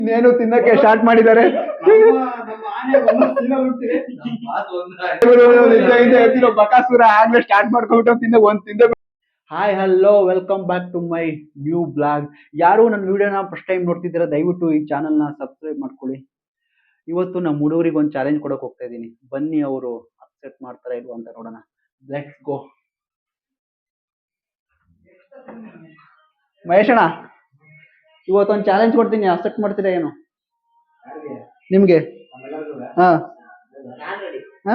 ಇನ್ನೇನು ತಿನ್ನಕ್ಕೆ ಸ್ಟಾರ್ಟ್ ಮಾಡಿದ್ದಾರೆ? ಬಕಾಸುರ ಆಗ್ಲೇ ಸ್ಟಾರ್ಟ್ ಮಾಡ್ಕೊಂಡ್ಬಿಟ್ಟು ತಿನ್ನ ಒಂದ್ ತಿಂದ hi hello welcome back to my new blog ಯಾರು ನನ್ನ ವಿಡಿಯೋನ ಫಸ್ಟ್ ಟೈಮ್ ನೋಡ್ತಿದ್ದೀರಾ ದಯವಿಟ್ಟು ಈ ಚಾನಲ್ನ ಸಬ್ಸ್ಕ್ರೈಬ್ ಮಾಡ್ಕೊಳ್ಳಿ. ಇವತ್ತು ನಮ್ಮ ಹುಡುಗರಿಗೆ ಒಂದು ಚಾಲೆಂಜ್ ಕೊಡಕ್ ಹೋಗ್ತಾ ಇದ್ದೀನಿ. ಬನ್ನಿ ಅವರು ಅಕ್ಸೆಪ್ಟ್ ಮಾಡ್ತಾರೆ ಇಲ್ವಾ ಅಂತ ನೋಡೋಣ. ಲೆಟ್ಸ್ ಗೋ ಮಹೇಶಣ್ಣ. ಇವತ್ತೊಂದು ಚಾಲೆಂಜ್ ಕೊಡ್ತೀನಿ ಅಕ್ಸೆಪ್ಟ್ ಮಾಡ್ತೀರಾ ಏನು? ನಿಮ್ಗೆ? ಹಾ. ಹಾ?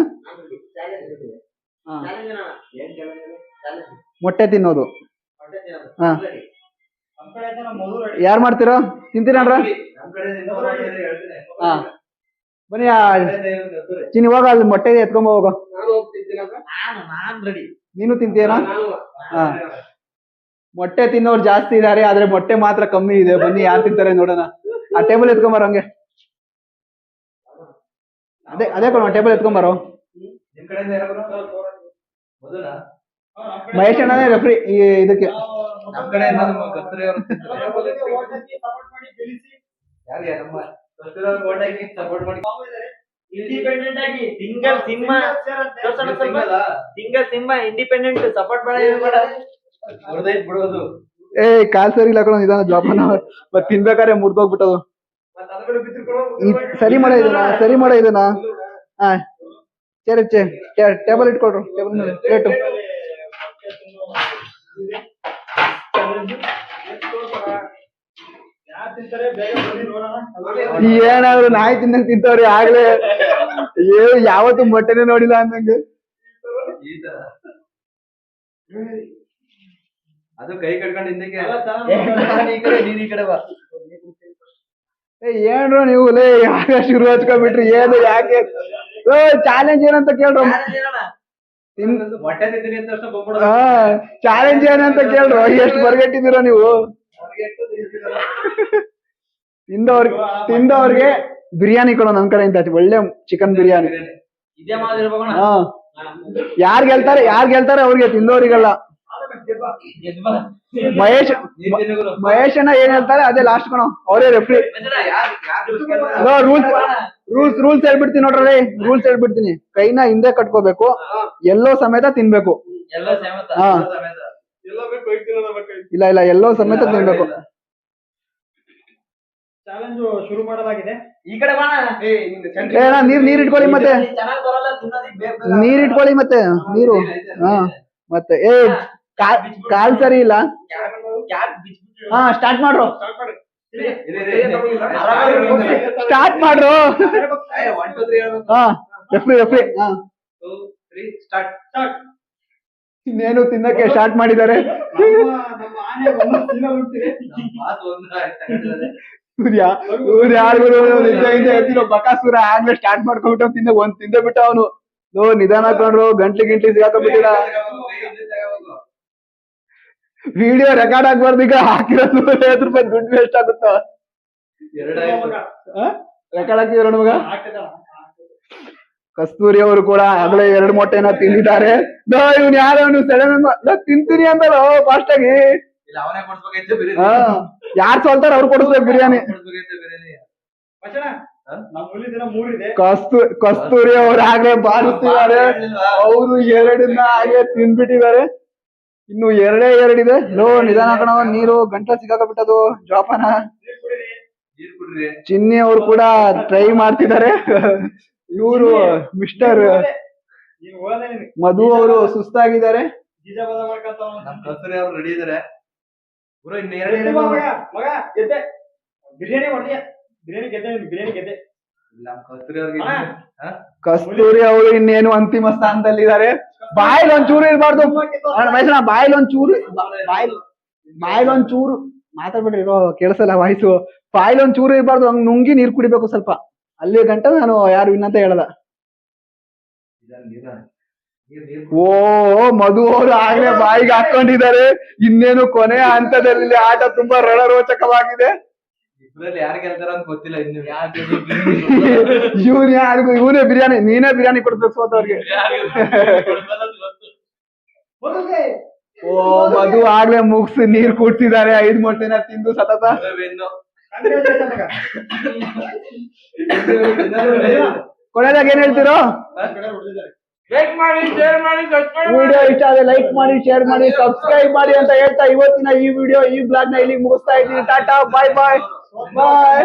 ಹಾ. ಮೊಟ್ಟೆ ತಿನ್ನೋದು. ಹಾ. ಯಾರು ಮಾಡ್ತೀರೋ? ತಿಂತೀರಣ್ರ ಹಾ. ಬನ್ನಿ ಆ ಚಿನ್ ಇವಾಗ ಅಲ್ಲಿ ಮೊಟ್ಟೆ ಎತ್ಕೊಂಬ ಹೋಗೋ. ನೀನು ತಿಂತೀಯನಾ? ಹಾ. ಮೊಟ್ಟೆ ತಿನ್ನೋರು ಜಾಸ್ತಿ ಇದಾರೆ ಆದ್ರೆ ಮೊಟ್ಟೆ ಮಾತ್ರ ಕಮ್ಮಿ ಇದೆ. ಬನ್ನಿ ಯಾರು ತಿಂತಾರೆ ನೋಡೋಣ. ಆ ಟೇಬಲ್ ಎತ್ಕೊಂಬಾರ ಹಂಗೆ. ಅದೇ ಅದೇ ಕೊಡ ಟೇಬಲ್ ಎತ್ಕೊಂಬಾರೋ. ಮಹೇಶ್ ಅಣ್ಣನೇ ರೆಫ್ರಿ ಇದಕ್ಕೆ. ಇಂಡಿಪೆಂಡೆಂಟ್ ಆಗಿ ಸಿಂಗಲ್ ಸ್ವಲ್ಪ ಸಿಂಗಲ್ ಸಿನಿಮಾ ಇಂಡಿಪೆಂಡೆಂಟ್ ಸಪೋರ್ಟ್ ಬಿಡೋದು ಏ ಕಾಲ್ ಸರಿ ಇಲ್ಲ ಕಣೋ ನಿಧಾನ ಜೋಪಾನ ಮತ್ ತಿನ್ಬೇಕಾದ್ರೆ ಮುರ್ದೋಗ್ಬಿಟ್ಟದು. ಸರಿ ಮಾಡೋ ಇದನ್ನ ಸರಿ ಮಾಡ ಇದನ್ನ. ಹಾ ಚೇರ್ ಚೇ ಟೇಬಲ್ ಇಟ್ಕೊಳ್ರು. ಟೇಬಲ್ ಮೇಲೆ ಪ್ಲೇಟು ಏನಾದ್ರು ನಾಯಿ ತಿನ್ನಂಗ್ ತಿಂತವ್ರಿ ಆಗ್ಲೇ. ಏ ಯಾವತ್ತು ಮೊಟ್ಟೆನೆ ನೋಡಿಲ್ಲ ಅಂದಂಗೆ. ಅದು ಕೈ ಕಟ್ಕೊಂಡು ಹಿಂದಕ್ಕೆ ನಾನ್ ಈ ಕಡೆ ನೀನ್ ಈ ಕಡೆ ಬಾ. ಏ ಏನ್ರೋ ನೀವು ಲೇ ಯಾಕೆ ಶುರು ಹಚ್ಕೊಂಡ್ಬಿಟ್ರಿ ಏನು ಯಾಕೆ? ಓ ಚಾಲೆಂಜ್ ಏನಂತ ಕೇಳ್ರು. ಚಾಲೆಂಜ್ ಏನಂತ ಕೇಳ್ರು. ಎಷ್ಟು ಬರ್ಗೆಟ್ಟಿದ್ದೀರಾ ನೀವು? ತಿಂದವ್ರಿಗೆ ತಿಂದವ್ರಿಗೆ ಬಿರಿಯಾನಿ ಕೊಡೋ ನಮ್ ಕಡೆ ಅಂತ ಒಳ್ಳೆ ಚಿಕನ್ ಬಿರಿಯಾನಿ. ಯಾರ್ ಗೆಲ್ತಾರೆ ಯಾರ್ ಗೆಲ್ತಾರೆ ಅವ್ರಿಗೆ ತಿಂದವ್ರಿಗಲ್ಲ. ಮಹೇಶ್ ಮಹೇಶ್ ಅಣ್ಣ ಏನ್ ಹೇಳ್ತಾರೆ ಅದೇ ಲಾಸ್ಟ್ ಕಣ. ಅವರೇ ರೆಫ್ರಿ ರೂಲ್ಸ್ ರೂಲ್ಸ್ ರೂಲ್ಸ್ ಹೇಳ್ಬಿಡ್ತೀನಿ ನೋಡ್ರಿ ರೂಲ್ಸ್ ಹೇಳ್ಬಿಡ್ತೀನಿ. ಕೈನ ಹಿಂದೆ ಕಟ್ಕೋಬೇಕು ಎಲ್ಲೋ ಸಮೇತ ತಿನ್ಬೇಕು. ಇಲ್ಲ ಇಲ್ಲ ಎಲ್ಲೋ ಸಮೇತ ತಿನ್ಬೇಕು. ಚಾಲೆಂಜ್ ಶುರು ಮಾಡಲಾಗಿದೆ. ಈ ಕಡೆ ನೀರ್ ನೀರ್ ಇಟ್ಕೊಳ್ಳಿ ಮತ್ತೆ. ಚೆನ್ನಾಗಿ ಬರಲ್ಲ ತಿನ್ನೋದಿಕ್ ಬೇಗ ಬೇಗ ನೀರ್ ಇಟ್ಕೊಳ್ಳಿ ಮತ್ತೆ ನೀರು. ಹಾ ಮತ್ತೆ ಏ ಕಾಲ್ ಕಾಲ್ ಸರಿ ಇಲ್ಲ ಹಾ ಸ್ಟಾರ್ಟ್ ಮಾಡ್ರು. ಸ್ಟಾರ್ಟ್ ಮಾಡ್ರು ಎಫ್ರಿ ಎಫ್ರಿ. ಹಾ ರೆಫ್ರಿ ರೆಫ್ರಿ ಹಾ Two, three, start. ಇನ್ನೇನು ತಿನ್ನಕ್ಕೆ ಸ್ಟಾರ್ಟ್ ಮಾಡಿದ್ದಾರೆ. ಸೂರ್ಯ ಸೂರ್ಯ ಎತ್ತಿರೋ ಬಕಾಸುರ ಆಗ್ಲೇ ಸ್ಟಾರ್ಟ್ ಮಾಡ್ಕೊಂಡ್ಬಿಟ್ಟು ತಿನ್ನ ಒಂದ್ ತಿಂದೆ ಬಿಟ್ಟ ಅವನು ನೋ ನಿಧಾನ ಹಾಕೊಂಡ್ರು ಗಂಟ್ಲಿ ಗಿಂಟ್ಲಿ ಸಿಗಾಕೊಂಡ್ಬಿಟ್ಟಿಲ್ಲ. ವಿಡಿಯೋ ರೆಕಾರ್ಡ್ ಆಗ್ಬಾರ್ದು ಈಗ ಹಾಕಿರೋದು ಐವತ್ತು ರೂಪಾಯಿ ದುಡ್ಡು ವೇಸ್ಟ್ ಆಗುತ್ತ. ರೆಕಾರ್ಡ್ ಹಾಕಿದ್ರು ನಮಗ? ಕಸ್ತೂರಿ ಅವರು ಕೂಡ ಆಗ್ಲೇ ಎರಡು ಮೊಟ್ಟೆನ ತಿಂದಿದ್ದಾರೆ. ನೋ ಇವ್ನು ಯಾರು ಸೆಳೆನ ಸಡನ್ ತಿಂತೀನಿ ಅಂದಲ್ಲ ಫಾಸ್ಟ್ ಆಗಿ. ಇಲ್ಲ, ಅವನೇ ಕೊಡ್ಸ್ಬೇಕಾಯ್ತು ಬಿರಿಯಾನಿ. ಹಾ ಯಾರ್ ಸೋಲ್ತಾರ ಅವ್ರು ಕೊಡಿಸ್ಬೇಕು ಬಿರಿಯಾನಿ. ಕಸ್ತು ಕಸ್ತೂರಿ ಅವ್ರು ಆಗ್ಲೇ ಬಾರಿಸ್ತಿದ್ದಾರೆ. ಅವರು ಎರಡನ್ನ ಹಾಗೆ ತಿಂದ್ಬಿಟ್ಟಿದ್ದಾರೆ. ಇನ್ನು ಎರಡೇ ಎರಡಿದೆ ಲೋ ನಿಧಾನ ಕಣವ ನೀರು ಗಂಟ್ಲ ಬಿಟ್ಟದು ಜೋಪಾನ. ನೀರ್ ಕುಡೀರಿ ನೀರ್ ಕುಡ್ರಿ. ಚಿನ್ನಿ ಅವ್ರು ಕೂಡ ಟ್ರೈ ಮಾಡ್ತಿದ್ದಾರೆ. ಇವರು ಮಿಸ್ಟರ್ ಮಧು ಅವರು ಸುಸ್ತಾಗಿದ್ದಾರೆ. ಕಸ್ತೂರಿ ಅವರು ಇನ್ನೇನು ಅಂತಿಮ ಗುರು ಇನ್ನು ಒಂದ್ ಚೂರು ಇರಬಾರ್ದು. ಚೂರು ಗೆದ್ದೆ ಒಂದ್ ಚೂರು ಬಿರಿಯಾನಿ ಗೆದ್ದೆ ನೀನು ಬಿರಿಯಾನಿ ಗೆದ್ದೆ ನಮ್ ಕಸ್ತೂರಿ ಅವ್ರಿಗೆ ಹಾ. ಹಾ? ಕಸ್ತೂರಿ ಅವರು ಇನ್ನೇನು ಅಂತಿಮ ಸ್ಥಾನದಲ್ಲಿದ್ದಾರೆ ಬಾಯಿಲ್ ಒಂಚೂರು ಇರಬಾರ್ದು ಮೈಸೂರ ಒಂಚೂರು ಬಾಯಿಲ್ ಬಾಯಿಲ್ ಒಂಚೂರು ಮಾತಾಡ್ಬಿಡ್ರಿ ಇರೋ ಕೇಳಿಸಲ್ಲ ವಾಯ್ಸು. ಬಾಯಿಲ್ ಚೂರು ಇರಬಾರ್ದು. ಹಂಗ್ ನುಂಗಿ ನೀರ್ ಕುಡಿಬೇಕು ಸ್ವಲ್ಪ. ಅಲ್ಲಿ ಗಂಟ ನಾನು ಯಾರು ಇನ್ನಂತ ಹೇಳಲ್ಲ. ಓ ಮಧು ಅವರು ಆಗ್ಲೇ ಬಾಯಿಗೆ ಹಾಕೊಂಡಿದ್ದಾರೆ. ಇನ್ನೇನು ಕೊನೆಯ ಹಂತದಲ್ಲಿ ಆಟ ತುಂಬಾ ರಣರೋಚಕವಾಗಿದೆ. ಇಬ್ರಲ್ಲಿ ಯಾರು ಗೆಲ್ತಾರ ಅಂತ ಗೊತ್ತಿಲ್ಲ ಇನ್ನು. ಇವ್ನು ಯಾರಿಗೂ ಇವನೇ ಬಿರಿಯಾನಿ ನೀನೇ ಬಿರಿಯಾನಿ ಕೊಡ್ಬೇಕು ಸೋತವ್ರಿಗೆ ಓ ಮಧು ಆಗ್ಲೇ ಮುಗ್ಸಿ ನೀರ್ ಕುಡ್ಸಿದ್ದಾರೆ ಐದ್ ಮೊಟ್ಟೆನ ತಿಂದು ಸತತ. ಕೊನೆದಾಗ ಏನ್ ಹೇಳ್ತಿರೋ? ಕಡೆ ಮಾಡಿ ಶೇರ್ ಮಾಡಿ ವಿಡಿಯೋ ಇಷ್ಟ ಆದ್ರೆ ಲೈಕ್ ಮಾಡಿ ಶೇರ್ ಮಾಡಿ ಸಬ್ಸ್ಕ್ರೈಬ್ ಮಾಡಿ ಅಂತ ಹೇಳ್ತಾ ಇವತ್ತಿನ ಈ ವಿಡಿಯೋ ಈ ಬ್ಲಾಗ್ನ ಇಲ್ಲಿ ಮುಗಿಸ್ತಾ ಇದ್ದೀನಿ. ಟಾಟಾ ಬಾಯ್ ಬಾಯ್ ಬಾಯ್